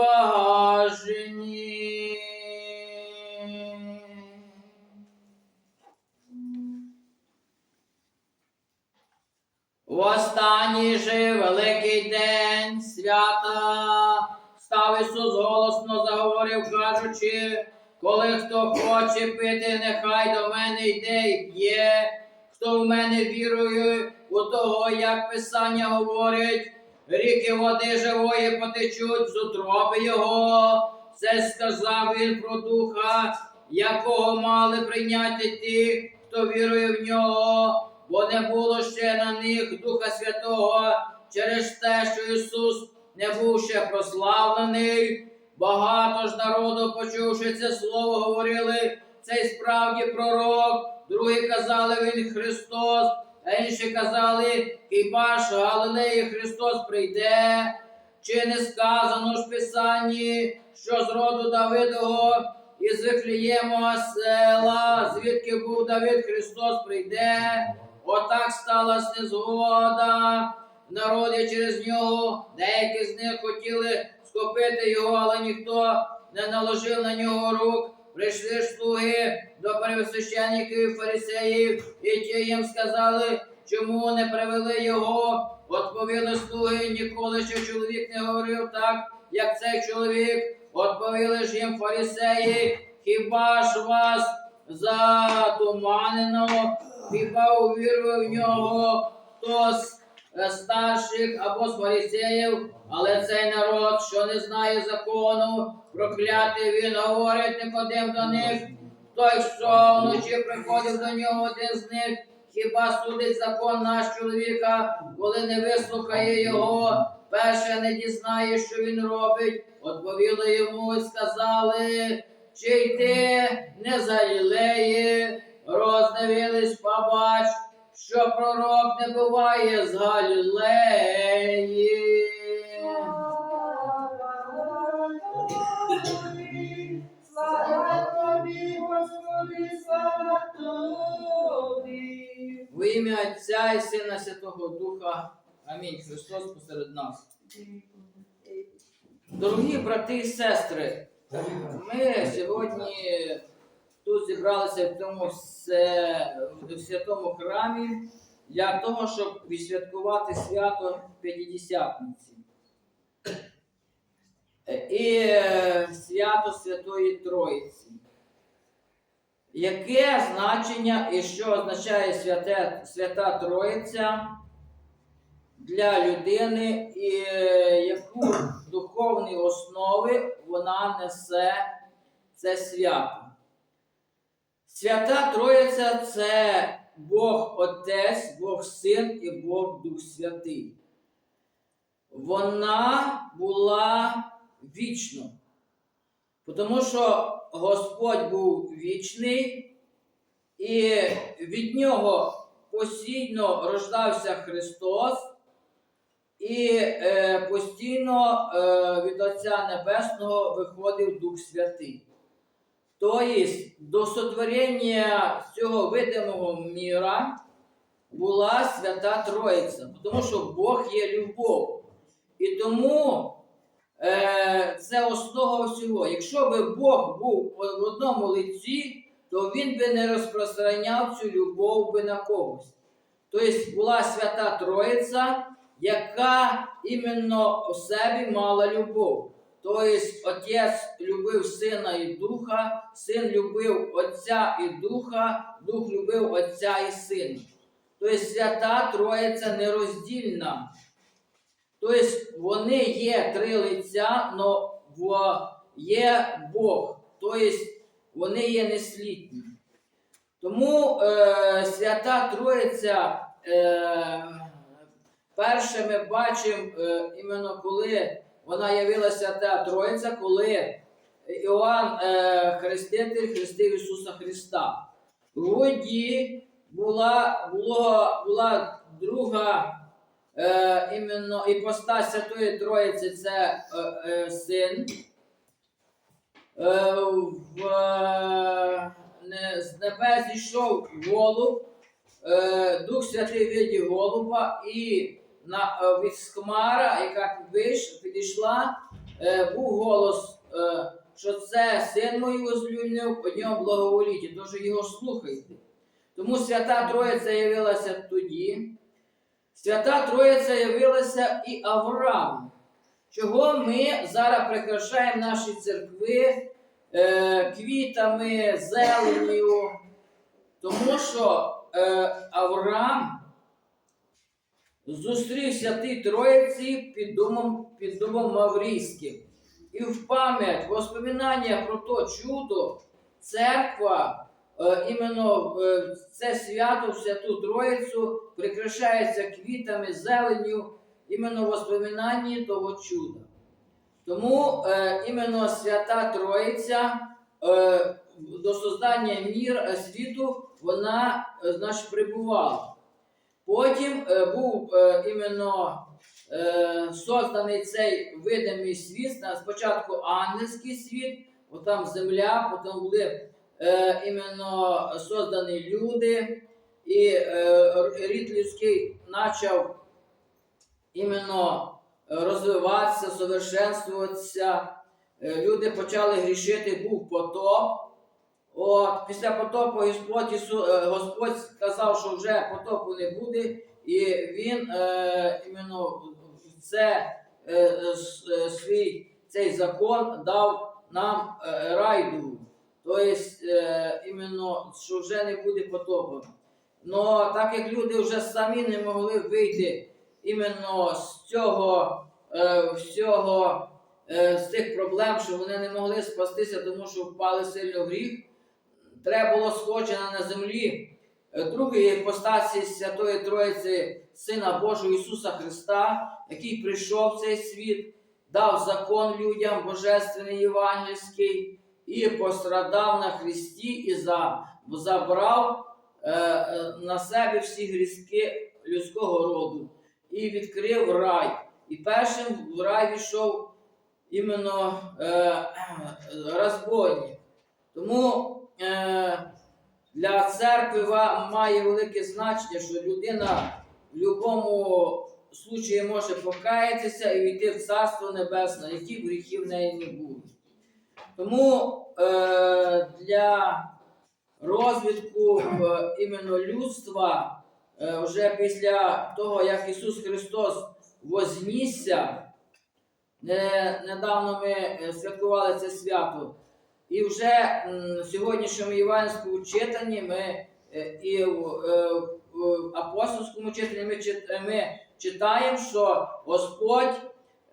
уважені. В останній же великий день свята став Ісус голосно заговорив, кажучи, коли хто хоче пити, нехай до мене йде і п'є, хто в мене вірує, у того, як Писання говорить, ріки води живої потечуть з утроби його. Це сказав він про духа, якого мали прийняти ті, хто вірує в нього, бо не було ще на них Духа Святого через те, що Ісус не був ще прославлений. Багато ж народу, почувши це слово, говорили, цей справді пророк, другі казали він Христос, а інші казали, в Галилеї Христос прийде? Чи не сказано ж в Писанні, що з роду Давидого із Вифліємова села, звідки був Давид, Христос прийде? Отак сталася незгода. в Народі через нього деякі з них хотіли схопити його, але ніхто не наложив на нього рук. Прийшли слуги до первосвященників і фарисеїв, і ті їм сказали, чому не привели його. Відповіли слуги, ніколи ще чоловік не говорив так, як цей чоловік. Відповіли ж їм фарисеї, хіба ж вас затуманено, хіба увірував в нього хто з е, старших або з фарисеїв, але цей народ, що не знає закону, проклятий він говорить, не ходив до них. Той, що вночі приходив до нього один з них, хіба судить закон наш чоловіка, коли не вислухає його, перше не дізнає, що він робить. Відповіли йому і сказали, чи йти не за Галілеї, роздивились, побач, що пророк не буває з Галілеї. Ім'я Отця і Сина Святого Духа. Амінь. Христос посеред нас. Дорогі брати і сестри, ми сьогодні тут зібралися в тому в святому храмі для того, щоб відсвяткувати свято П'ятидесятниці. І е, свято Святої Троїці. Яке значення і що означає святе, Свята Троїця для людини, і е, яку духовні основи вона несе це свято? Свята Троїця це Бог Отець, Бог Син і Бог Дух Святий. Вона була вічно. Тому що Господь був вічний, і від нього постійно рождався Христос, і е, постійно е, від Отця Небесного виходив Дух Святий. Тобто до сотворення цього видимого міра була Свята Троїця, тому що Бог є любов. І тому е, це основа всього. Якщо би Бог був в одному лиці, то він би не розпространяв цю любов би на когось. Тобто була свята Троїця, яка іменно у себе мала любов. Тобто Отець любив Сина і Духа, Син любив Отця і Духа, Дух любив Отця і Сина. Тобто свята Троїця нероздільна. Тобто вони є три лиця, але є Бог. Тобто вони є неслітні. Тому е, свята Троїця, е, перше ми бачимо е, іменно коли вона явилася та Троїця, коли Іоанн е, Хреститель хрестив Ісуса Христа. В воді була, було, була друга е, іменно іпостась Святої Троїці це е, е, син. Е, в, е, не, з небес зійшов голуб, е, Дух Святий видів голуба, і на, е, від хмара, яка виш, підійшла е, був голос, е, що це син мій возлюблений, по ньому благоволіті, тож його слухайте. Тому Свята Троїця явилася тоді. Свята Троїця явилася і Аврааму. Чого ми зараз прикрашаємо наші церкви е, квітами, зеленню. Тому що е, Авраам зустрівся тій Троїці під домом, під домом Маврійським. І в пам'ять, воспоминання про то чудо, церква, іменно е, це свято, Святу Троїцю прикрашається квітами, зеленню, іменно в воспоминанні того чуда. Тому е, іменно Свята Троїця е, до создання мір е, світу вона е, значить, прибувала. Потім е, був е, іменно е, созданий цей видимий світ, спочатку ангельський світ, потім земля, потім були е, іменно создані люди, і е, рід людський почав іменно розвиватися, совершенствуватися. Е, Люди почали грішити, був потоп. От, після потопу Господь, е, Господь сказав, що вже потопу не буде, і Він е, іменно це е, е, свій цей закон дав нам райду. Тобто, іменно, що вже не буде потопу. Но так як люди вже самі не могли вийти іменно з цього е, всього, з цих проблем, що вони не могли спастися, тому що впали сильно в гріх, треба було сходження на землі е, другої іпостасі Святої Троїці Сина Божого Ісуса Христа, який прийшов в цей світ, дав закон людям божественний євангельський і пострадав на Христі і за, забрав е, е, на себе всі грізки людського роду і відкрив рай. І першим в рай війшов іменно е, розбойник. Тому для церкви має велике значення, що людина в будь-якому случаї може покаятися і війти в Царство Небесне, які б гріхи в неї не були. Тому е, для розвитку е, іменно людства е, вже після того, як Ісус Христос вознісся, не, недавно ми е, святкували це свято. І вже в сьогоднішньому євангельському читанні ми е, і в, е, в апостольському читанні ми, чит- ми читаємо, що Господь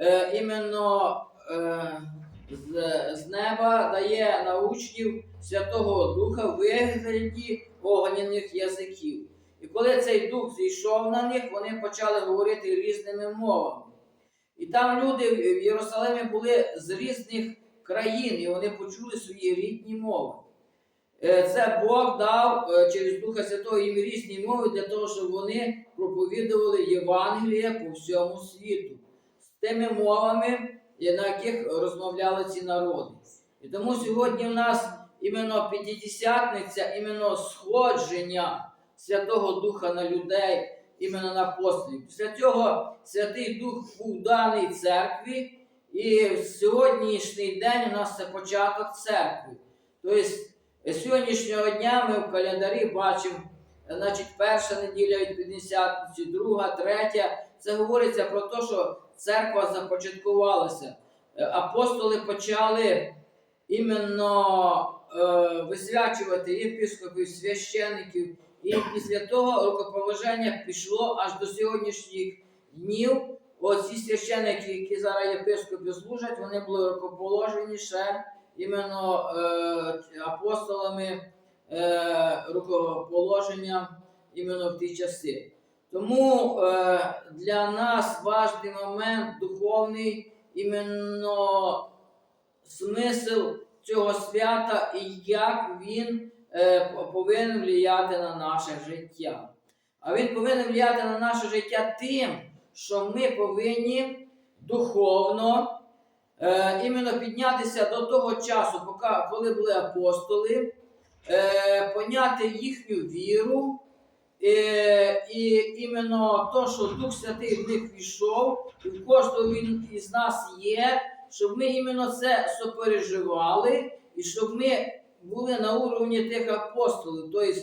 е, іменно е, з, з неба дає на учнів Святого Духа вигляді огняних язиків. І коли цей дух зійшов на них, вони почали говорити різними мовами. І там люди в в Єрусалимі були з різних країн, і вони почули свої рідні мови. Е, Це Бог дав е, через Духа Святого їм різні мови для того, щоб вони проповідували Євангеліє по всьому світу з тими мовами, на яких розмовляли ці народи. І тому сьогодні в нас іменно п'ятидесятниця, іменно сходження Святого Духа на людей, іменно на апостолів. Після цього Святий Дух був даний церкві, і в сьогоднішній день у нас це початок церкви. Тобто з сьогоднішнього дня ми в календарі бачимо, значить, перша неділя від П'ятдесятниці, друга, третя. Це говориться про те, що церква започаткувалася. Е, Апостоли почали іменно е, висвячувати єпископів, священиків, і після того рукоположення пішло аж до сьогоднішніх днів. Оці священики, які зараз єпископи служать, вони були рукоположені ще іменно е, апостолами е, рукоположення іменно в ті часи. Тому е, для нас важливий момент духовний, іменно смисл цього свята і як він е, повинен впливати на наше життя. А він повинен впливати на наше життя тим, що ми повинні духовно е, іменно піднятися до того часу, поки, коли були апостоли, е, поняти їхню віру. Е, і іменно то, що Дух Святий в них пішов, і в кожного він із нас є, щоб ми іменно це сопереживали, і щоб ми були на уровні тих апостолів, тобто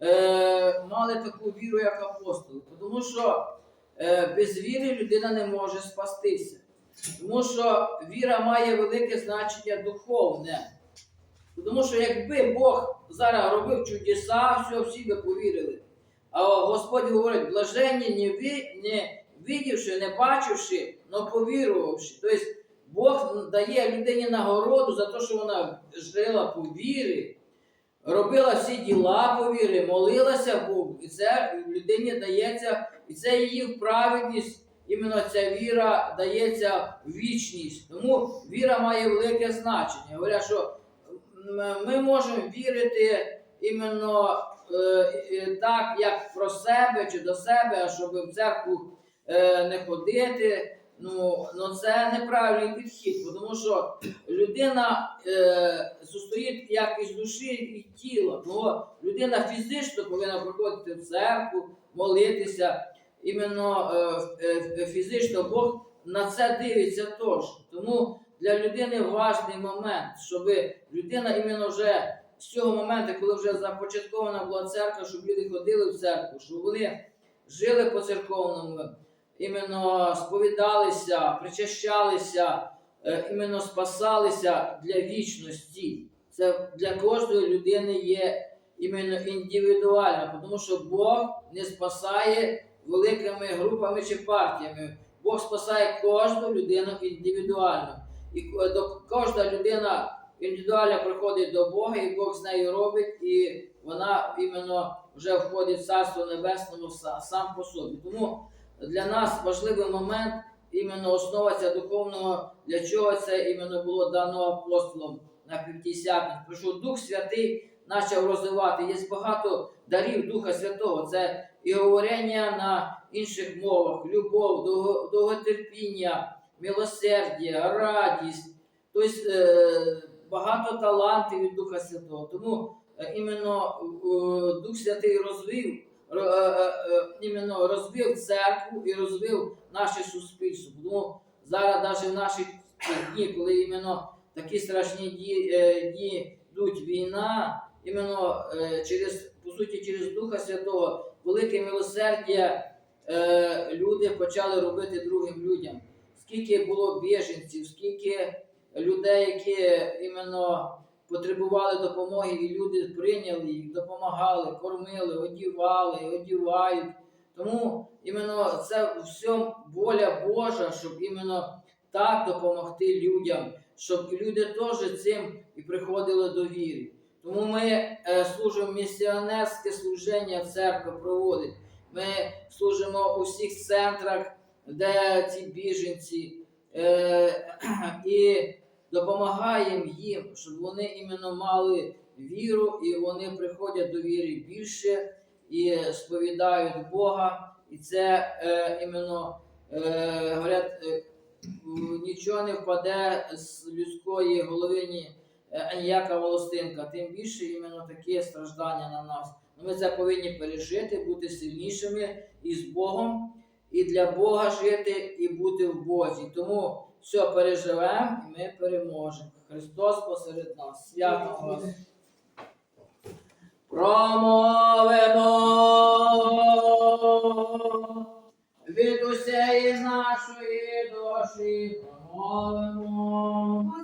е, мали таку віру, як апостоли. Тому що е, без віри людина не може спастися. Тому що віра має велике значення духовне. Тому що якби Бог зараз робив чудеса, все, всі би повірили. А Господь говорить, блаженні не, ви, не видівши, не бачивши, но повірувавши. Тобто Бог дає людині нагороду за те, що вона жила по вірі, робила всі діла по вірі, молилася Богу. І це людині дається, і це її праведність, іменно ця віра дається в вічність. Тому віра має велике значення. Говорять, що ми можемо вірити іменно так, як про себе чи до себе, а щоб в церкву е, не ходити. Ну, ну це неправильний підхід, тому що людина е, состоїть як із душі і тіла. Ну, людина фізично повинна приходити в церкву, молитися. Іменно е, е, фізично Бог на це дивиться теж. Тому для людини важний момент, щоб людина іменно вже з цього моменту, коли вже започаткована була церква, щоб люди ходили в церкву, щоб вони жили по церковному, іменно сповідалися, причащалися, е, іменно спасалися для вічності. Це для кожної людини є іменно індивідуально, тому що Бог не спасає великими групами чи партіями. Бог спасає кожну людину індивідуально. І кожна людина індивідуально приходить до Бога, і Бог з нею робить, і вона іменно вже входить в Царство Небесному сам по собі. Тому для нас важливий момент, іменно основа духовного, для чого це іменно було дано апостолом на п'ятдесятник. Тому що Дух Святий почав розвивати. Є багато дарів Духа Святого. Це і говорення на інших мовах, любов, довготерпіння, милосердя, радість. Тобто е, багато талантів від Духа Святого. Тому е, іменно е, Дух Святий розвив, ро- е, іменно розвив церкву і розвив наше суспільство. Тому зараз навіть в наші дні, коли іменно такі страшні дні, йдуть війна, іменно через, по суті, через Духа Святого, велике милосердя люди почали робити другим людям. Скільки було біженців, скільки людей, які іменно потребували допомоги, і люди прийняли їх, допомагали, кормили, одівали, одівають. Тому іменно це все воля Божа, щоб іменно так допомогти людям, щоб люди теж цим і приходили до віри. Тому ми е, служимо місіонерське служення, церква проводить. Ми служимо у всіх центрах, де ці біженці, е, і допомагаємо їм, щоб вони іменно мали віру, і вони приходять до віри більше і сповідають Бога. І це е, іменно е, говорять, е, нічого не впаде з людської голови ні, е, аніяка волостинка. Тим більше іменно такі страждання на нас. Ну, Ми це повинні пережити, бути сильнішими і з Богом, і для Бога жити, і бути в Бозі. Тому все переживемо і ми переможемо. Христос посеред нас. Свято вас. Промовимо від усієї нашої душі. Промовимо.